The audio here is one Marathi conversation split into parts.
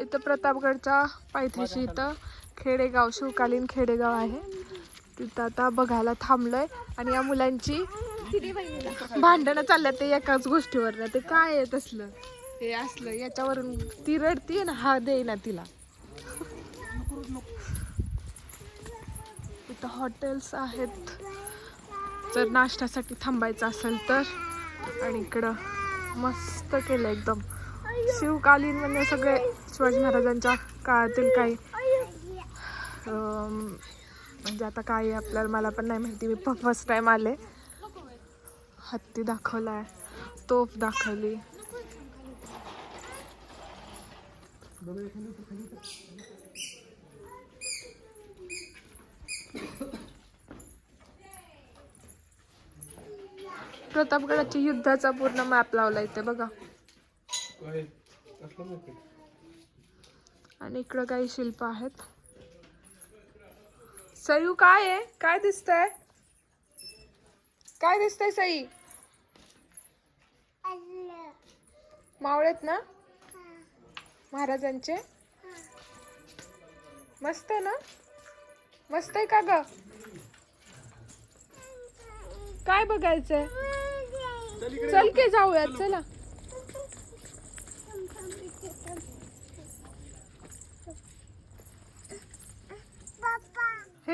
इथं प्रतापगडच्या पायथ्याशी इथं खेडेगाव शिवकालीन खेडेगाव आहे. तिथं आता बघायला थांबलोय आणि या मुलांची भांडणं चालल्यात ते एकाच गोष्टीवर ते काय आहे तसलं? हे असलं याच्यावरून ती रडतीये ना हा देईना तिला. इथं हॉटेल्स आहेत. जर नाश्त्यासाठी थांबायचं असेल तर. आणि इकडं मस्त केलं एकदम. शिवकालीन म्हणजे सगळे शिवाजी महाराजांच्या काळातील काही म्हणजे आता काय आपल्याला मला पण नाही माहिती. मी फर्स्ट टाइम आले. हत्ती दाखवलाय. तोफ दाखवली. प्रतापगडाच्या युद्धाचा पूर्ण मॅप लावला ते बघा. आणि इकडं काही शिल्प आहेत. सयू काय आहे? काय दिसतंय? काय दिसतंय सई? मावळेत ना? महाराजांचे? मस्त ना? मस्त आहे का ग? काय बघायचंय? चल के जाऊयात चला.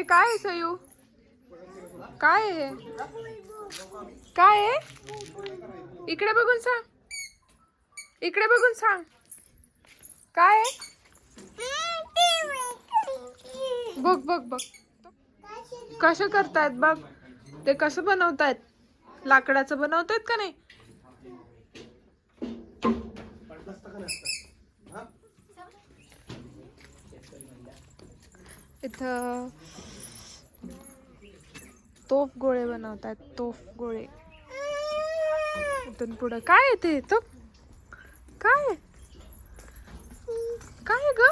हे काय आहे सयू? काय आहे काय आहे? इकडे बघून सांग. इकडे बघून सांग. काय आहे? बघ बघ बघ. कसं करतायत बघ? ते कसं बनवतायत? लाकडाचं बनवतायत का नाही? इथं तोफ गोळे बनवतात तोफ गोळे. इथून पुढं काय आहे ते? तो काय? काय ग?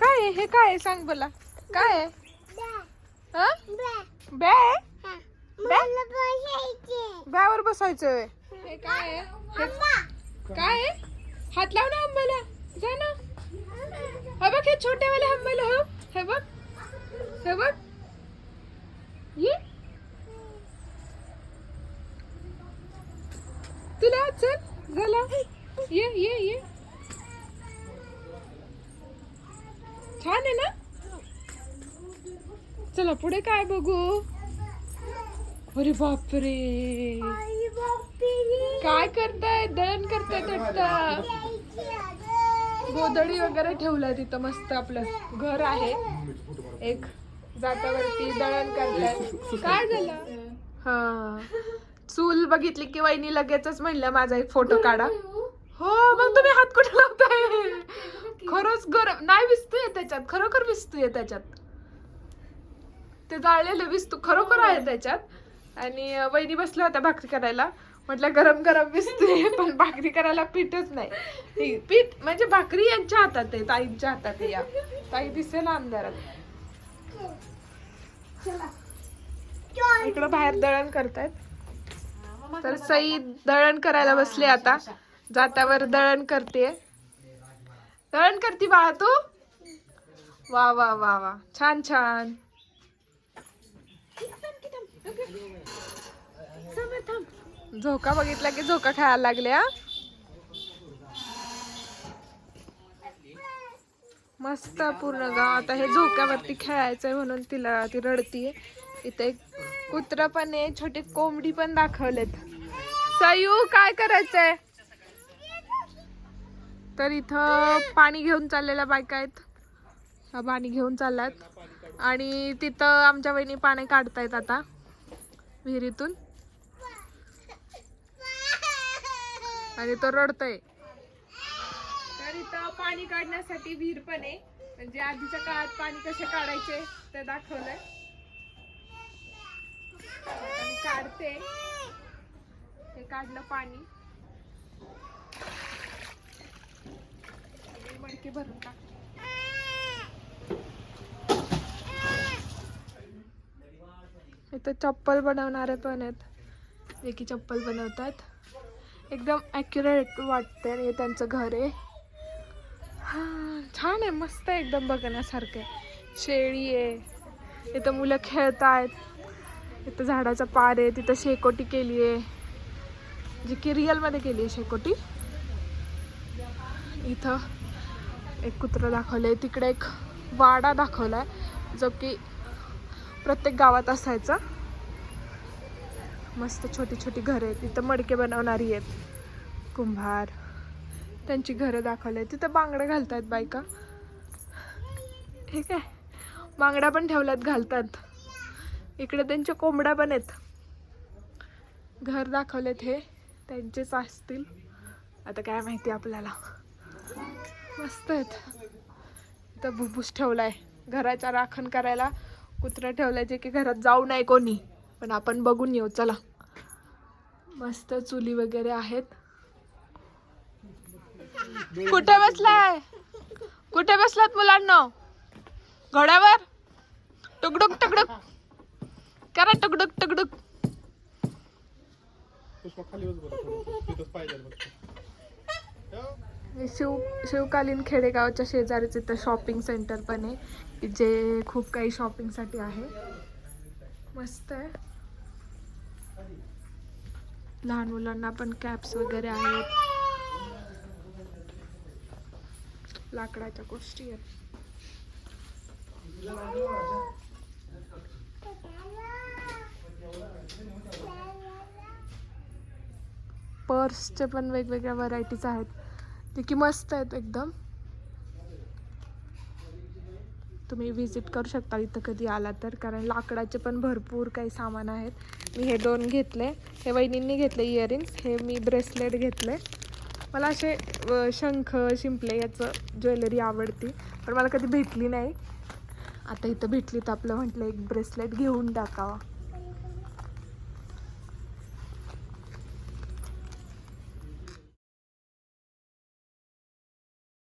काय आहे? हे काय आहे? सांग बोला. काय आहे? हा? बॅ आहे? ब्यावर बसायचंय. हे. काय आहे? काय आहे? हात लाव ना आंब्याला जा ना. हे. बघ हे छोट्यावाले आंब्याला हो. हे बघ. हे बघ. ये। तुला चल झाला ये ये ये. छान आहे ना? चला पुढे काय बघू? अरे बापरे. काय करताय? दळण करतायत वाटतं गोधडी वगैरे ठेवलंय तिथं मस्त आपलं. घर आहे. एक. जातावरती दळण करताय काय झालं? हा. चूल बघितली की वहिनी लगेचच म्हणलं माझा एक फोटो काढा. हो मग तुम्ही हात कुठे लावताय? खरंच गरम नाही विस्तूय त्याच्यात खरोखर विस्तूय त्याच्यात. ते जाळलेलं विस्तू खरोखर आहे त्याच्यात. आणि वहिनी बसल्या होत्या भाकरी करायला. म्हटलं गरम गरम विस्तूय पण भाकरी करायला पीठच नाही. पीठ म्हणजे भाकरी यांच्या हातात आहे ताईंच्या हातात आहे या. ताई दिसेल अंधारात. इकडं बाहेर दळण करतायत. तर सई दळण करायला बसली आता. जात्यावर दळण करते. दळण करते बाळा तू? वा वा वा वा. छान छान. झोका बघितला की झोका खायला लागल्या हा मस्त पूर्ण गाव आता हे झोक्यावरती खेळायचंय म्हणून तिला ती रडतीये. इथे एक कुत्र पण आहे छोटे कोंबडी पण दाखवलेत. सयू काय करायचंय? तर इथं पाणी घेऊन चाललेल्या बायका आहेत. पाणी घेऊन चालल्यात. आणि तिथं आमच्या वहिनी पाणी काढतायत आता विहिरीतून. आणि तो रडतोय. इथं पाणी काढण्यासाठी विहीर पण आहे. म्हणजे आधीच्या काळात पाणी कसे काढायचे ते दाखवलंय. आणि काढते. हे काढलं पाणी. मडके मडकी भरून टाक. इथं चप्पल बनवणारे पण आहेत. एकी चप्पल बनवतात. एकदम ॲक्युरेट वाटते आणि हे त्यांचं घर आहे. हा छान आहे मस्त आहे एकदम बघण्यासारखं आहे. शेळी आहे इथं मुलं खेळत आहेत इथं झाडाचा पार आहे तिथं शेकोटी केली आहे. जी की रिअलमध्ये केली आहे शेकोटी. इथं एक कुत्रं दाखवलंय तिकडे एक वाडा दाखवलाय जो की प्रत्येक गावात असायचा. मस्त छोटी छोटी घरं आहेत तिथं मडके बनवणारी आहेत. कुंभार. त्यांची घरं दाखवले आहेत. तिथं बांगड्या घालतात बायका. ठीक आहे. बांगड्या पण ठेवल्यात घालतात. इकडे त्यांच्या कोंबड्या पण आहेत. घर दाखवलेत हे त्यांचेच असतील. आता काय माहिती आपल्याला. मस्त आहेत. इथं भुबूस ठेवलाय. घराच्या राखण करायला कुत्रा ठेवल्याचे जे की घरात जाऊ नाही कोणी. पण आपण बघून येऊ चला. मस्त चुली वगैरे आहेत. कुठे बसलाय? कुठे बसलात मुलांना? घोड्यावर? टुकडुक टुकडुक. करा टुकडुक टुकडुक. शिव शिवकालीन खेडेगावच्या शेजारीच इथं शॉपिंग सेंटर पण आहे जे खूप काही शॉपिंगसाठी आहे. मस्त आहे. लहान मुलांना पण कॅप्स वगैरे आहेत. लाकडाच्या गोष्टी आहेत. पर्सचे पण वेगवेगळ्या व्हरायटीज आहेत. जे की मस्त आहेत एकदम. तुम्ही व्हिजिट करू शकता इथं कधी आला तर. कारण लाकडाचे पण भरपूर काही सामान आहेत. मी हे दोन घेतले. हे वहिनींनी घेतले इयरिंग्स हे मी ब्रेसलेट घेतले. मला असे शंख शिंपले याचं ज्वेलरी आवडती पण मला कधी भेटली नाही. आता इथं भेटली तर आपलं म्हटलं एक ब्रेसलेट घेऊन टाकावा.